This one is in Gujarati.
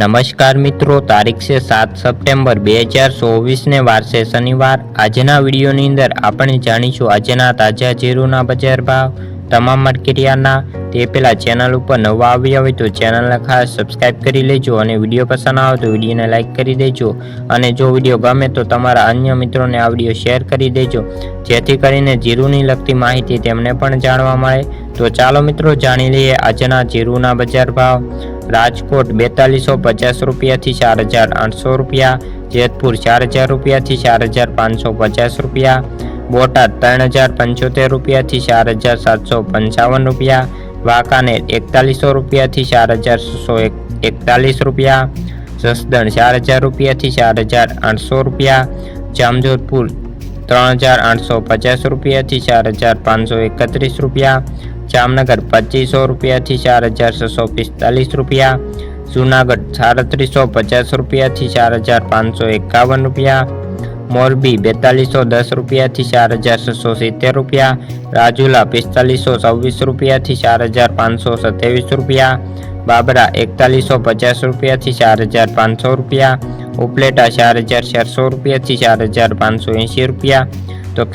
નમસ્કાર મિત્રો, તારીખ છે સાત સપ્ટેમ્બર બે હજાર ચોવીસને વારસે શનિવાર. આજના વિડીયોની અંદર આપણે જાણીશું આજના તાજા જીરુના બજાર ભાવ, તમામ માર્કેટિયાના. તે પહેલાં ચેનલ ઉપર નવા આવ્યા હોય તો ચેનલને ખાસ સબસ્ક્રાઇબ કરી લેજો અને વીડિયો પસંદ આવે તો વિડીયોને લાઇક કરી દેજો. અને જો વીડિયો ગમે તો તમારા અન્ય મિત્રોને આ વીડિયો શેર કરી દેજો. જેથી કરીને જીરુની લગતી માહિતી તેમને પણ જાણવા મળે. તો ચાલો મિત્રો જાણી લઈએ આજના જીરુના બજાર ભાવ. રાજકોટ બેતાલીસો પચાસ રૂપિયાથી ચાર હજાર આઠસો રૂપિયા, જેતપુર ચાર હજાર રૂપિયાથી ચાર હજાર પાંચસો પચાસ રૂપિયા, બોટાદ ત્રણ હજાર પંચોતેર રૂપિયાથી ચાર હજાર સાતસો પંચાવન રૂપિયા, વાંકાનેર એકતાલીસો રૂપિયાથી ચાર હજાર છસો એકતાલીસ રૂપિયા, જસદણ ચાર હજાર રૂપિયાથી ચાર હજાર આઠસો રૂપિયા, જામજોધપુર ત્રણ હજાર આઠસો પચાસ રૂપિયાથી ચાર હજાર પાંચસો એકત્રીસ રૂપિયા. જામનગર પચીસો રૂપિયાથી ચાર હજાર છસો પિસ્તાલીસ રૂપિયા. જુનાગઢ સાડત્રીસો પચાસ રૂપિયાથી ચાર હજાર પાંચસો એકાવન રૂપિયા. મોરબી બેતાલીસો દસ રૂપિયાથી ચાર હજાર છસો સિત્તેર રૂપિયા. રાજુલા પિસ્તાલીસો છવ્વીસ રૂપિયાથી ચાર હજાર પાંચસો સત્યાવીસ રૂપિયા. બાબરા એકતાલીસો પચાસ રૂપિયાથી ચાર હજાર પાંચસો રૂપિયા, ઉપલેટા ચાર હજાર ચારસો રૂપિયાથી ચાર હજાર પાંચસો એંશી રૂપિયા. તો